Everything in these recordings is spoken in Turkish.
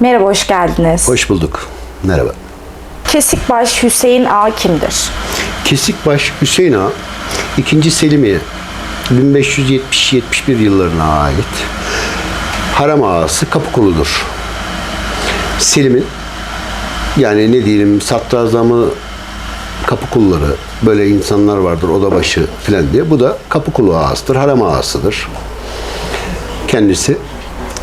Merhaba, hoş geldiniz. Hoş bulduk. Merhaba. Kesikbaş Hüseyin Ağa kimdir? Kesikbaş Hüseyin Ağa 2. Selimiye 1570-71 yıllarına ait haram ağası Kapıkulu'dur. Selim'in yani ne diyelim Satrazamı Kapıkulları böyle insanlar vardır odabaşı filan diye. Bu da Kapıkulu ağasıdır, haram ağasıdır. Kendisi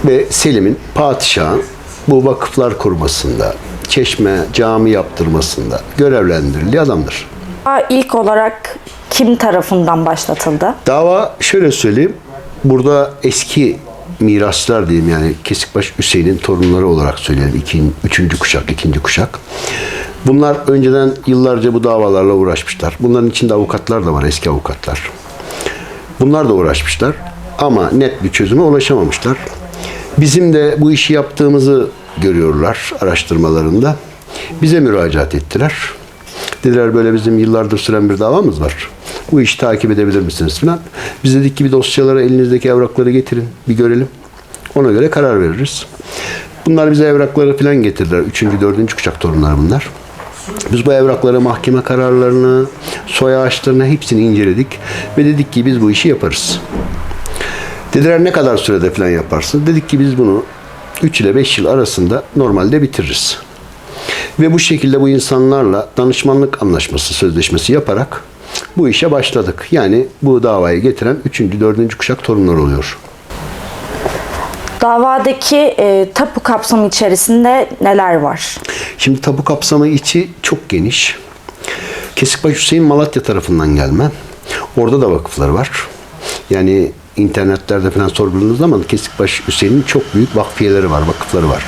ve Selim'in padişahın bu vakıflar kurmasında, çeşme, cami yaptırmasında görevlendirildiği adamdır. İlk olarak kim tarafından başlatıldı? Dava şöyle söyleyeyim. Burada eski miraslar diyeyim yani Kesikbaş Hüseyin'in torunları olarak söyleyelim. İkinci, üçüncü kuşak, ikinci kuşak. Bunlar önceden yıllarca bu davalarla uğraşmışlar. Bunların içinde avukatlar da var, eski avukatlar. Bunlar da uğraşmışlar ama net bir çözüme ulaşamamışlar. Bizim de bu işi yaptığımızı görüyorlar araştırmalarında. Bize müracaat ettiler. Dediler böyle bizim yıllardır süren bir davamız var. Bu işi takip edebilir misiniz falan. Biz dedik ki bir dosyalara elinizdeki evrakları getirin bir görelim. Ona göre karar veririz. Bunlar bize evrakları falan getirdiler. Üçüncü, dördüncü kuşak torunları bunlar. Biz bu evrakları, mahkeme kararlarını, soy ağaçlarını hepsini inceledik. Ve dedik ki biz bu işi yaparız. Dediler ne kadar sürede falan yaparsın? Dedik ki biz bunu 3 ile 5 yıl arasında normalde bitiririz. Ve bu şekilde bu insanlarla danışmanlık anlaşması, sözleşmesi yaparak bu işe başladık. Yani bu davayı getiren 3. 4. kuşak torunlar oluyor. Davadaki e, tapu kapsamı içerisinde neler var? Şimdi tabu kapsamı içi çok geniş. Kesikbaş Hüseyin Malatya tarafından gelme. Orada da vakıfları var. Yani internetlerde falan sorguladığınız zaman Kesikbaş Hüseyin'in çok büyük vakfiyeleri var, vakıfları var.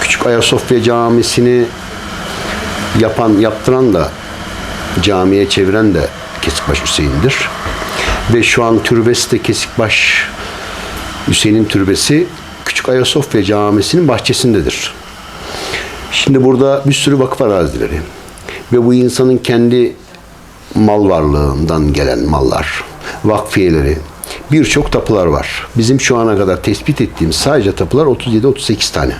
Küçük Ayasofya Camisi'ni yapan, yaptıran da camiye çeviren de Kesikbaş Hüseyin'dir. Ve şu an türbesi de Kesikbaş Hüseyin'in türbesi Küçük Ayasofya Camisi'nin bahçesindedir. Şimdi burada bir sürü vakıf arazileri ve bu insanın kendi mal varlığından gelen mallar, vakfiyeleri, birçok tapular var. Bizim şu ana kadar tespit ettiğimiz sadece tapular 37-38 tane.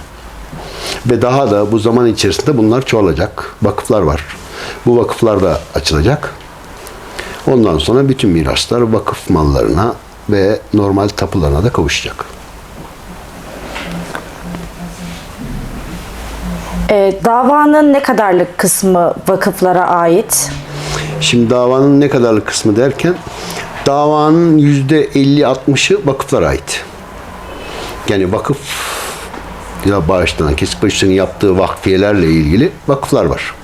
Ve daha da bu zaman içerisinde bunlar çoğalacak. Vakıflar var. Bu vakıflar da açılacak. Ondan sonra bütün miraslar vakıf mallarına ve normal tapularına da kavuşacak. E, davanın ne kadarlık kısmı vakıflara ait? Şimdi davanın ne kadarlık kısmı derken davanın yüzde 50-60'ı vakıflara ait. Yani vakıf ya bağışlanan Kesikbaşı'nın yaptığı vakfiyelerle ilgili vakıflar var.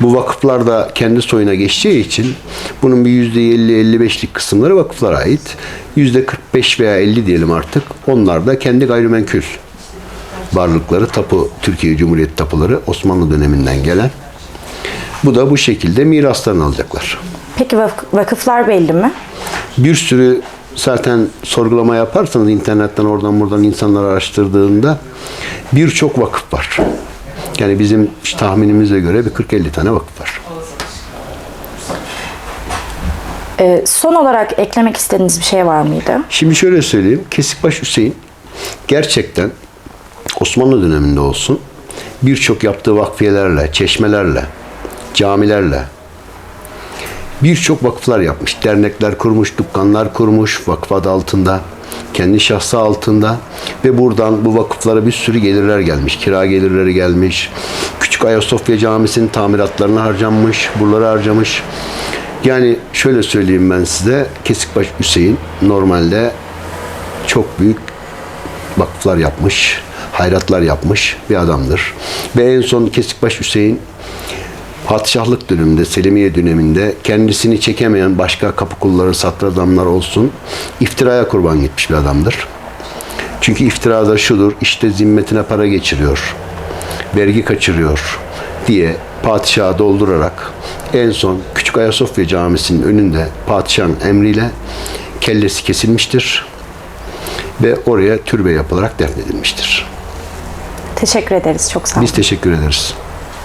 Bu vakıflar da kendi soyuna geçeceği için bunun bir yüzde 50-55'lik kısımları vakıflara ait. Yüzde 45 veya 50 diyelim artık. Onlar da kendi gayrimenkul varlıkları, tapu, Türkiye Cumhuriyeti tapuları Osmanlı döneminden gelen. Bu da bu şekilde miraslarını alacaklar. Peki vak- vakıflar belli mi? Bir sürü zaten sorgulama yaparsanız internetten oradan buradan insanlar araştırdığında birçok vakıf var. Yani bizim tahminimize göre bir 40-50 tane vakıf var. E, son olarak eklemek istediğiniz bir şey var mıydı? Şimdi şöyle söyleyeyim. Kesikbaş Hüseyin gerçekten Osmanlı döneminde olsun birçok yaptığı vakfiyelerle, çeşmelerle, camilerle birçok vakıflar yapmış. Dernekler kurmuş, dükkanlar kurmuş vakıf altında. Kendi şahsı altında ve buradan bu vakıflara bir sürü gelirler gelmiş. Kira gelirleri gelmiş. Küçük Ayasofya Camisi'nin tamiratlarına harcanmış. Buraları harcamış. Yani şöyle söyleyeyim ben size. Kesikbaş Hüseyin normalde çok büyük vakıflar yapmış, hayratlar yapmış bir adamdır. Ve en son Kesikbaş Hüseyin padişahlık döneminde, Selimiye döneminde kendisini çekemeyen başka kapı kulları, satradamlar olsun iftiraya kurban gitmiş bir adamdır. Çünkü iftira da şudur, işte zimmetine para geçiriyor, vergi kaçırıyor diye padişahı doldurarak en son Küçük Ayasofya Camisi'nin önünde padişahın emriyle kellesi kesilmiştir ve oraya türbe yapılarak defnedilmiştir. Teşekkür ederiz. Çok sağ olun. Biz teşekkür ederiz.